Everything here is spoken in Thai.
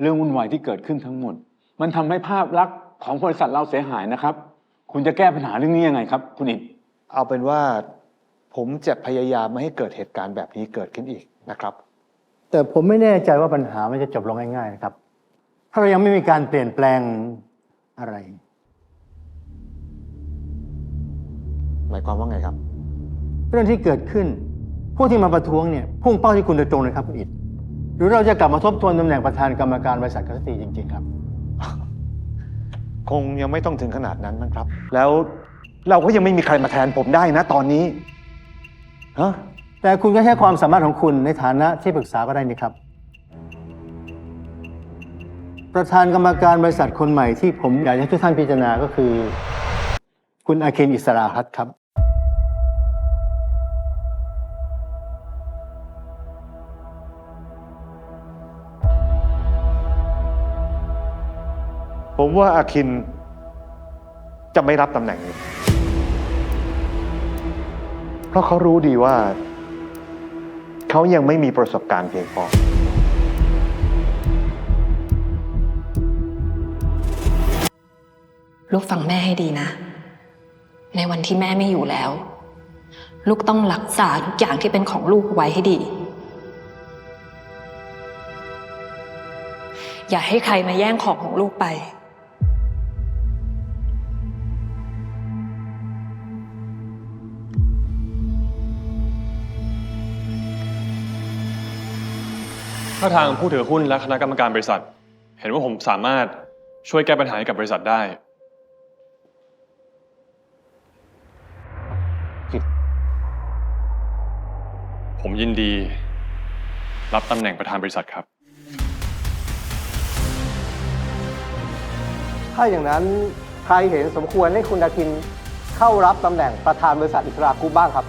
เรื่องวุ่นวายที่เกิดขึ้นทั้งหมด มันทำให้ภาพลักษณ์ของบริษัทเราเสียหายนะครับ คุณจะแก้ปัญหาเรื่องนี้ยังไงครับ คุณอิดเอาเป็นว่าผมจะพยายามไม่ให้เกิดเหตุการณ์แบบนี้เกิดขึ้นอีกนะครับ แต่ผมไม่แน่ใจว่าปัญหามันจะจบลงง่ายๆนะครับ ถ้าเรายังไม่มีการเปลี่ยนแปลงอะไร หมายความว่าไงครับ เรื่องที่เกิดขึ้น ผู้ที่มาประท้วงเนี่ยพุ่งเป้าที่คุณโดยตรงเลยครับคุณอิด หรือเราจะกลับมาทบทวนตำแหน่งประธานกรรมการบริษัทกัสตีจริง ๆ ครับ คงยังไม่ต้องถึงขนาดนั้นมั้งครับ แล้วเราก็ยังไม่มีใครมาแทนผมได้นะตอนนี้ฮะแต่คุณก็ใช้ความสามารถของคุณในฐานะที่ปรึกษาก็ได้นี่ครับ ประธานกรรมการบริษัทคนใหม่ที่ผมอยากให้ทุกท่านพิจารณาก็คือ คุณอาเคนอิสราพัฒน์ครับ ผมว่าอาคินจะไม่รับตำแหน่งนี้ เพราะเขารู้ดีว่า เขายังไม่มีประสบการณ์เพียงพอ ลูกฟังแม่ให้ดีนะ ในวันที่แม่ไม่อยู่แล้ว ลูกต้องรักษาทุกอย่างที่เป็นของลูกไว้ให้ดี อย่าให้ใครมาแย่งของของลูกไป ถ้าทางผู้ถือหุ้นและคณะกรรมการบริษัท เห็นว่าผมสามารถช่วยแก้ปัญหาให้กับบริษัทได้ ผมยินดี รับตำแหน่งประธานบริษัทครับ ถ้าอย่างนั้นใครเห็นสมควรให้คุณดาคินเข้ารับตำแหน่งประธานบริษัทอิสรากรุ๊ปบ้างครับ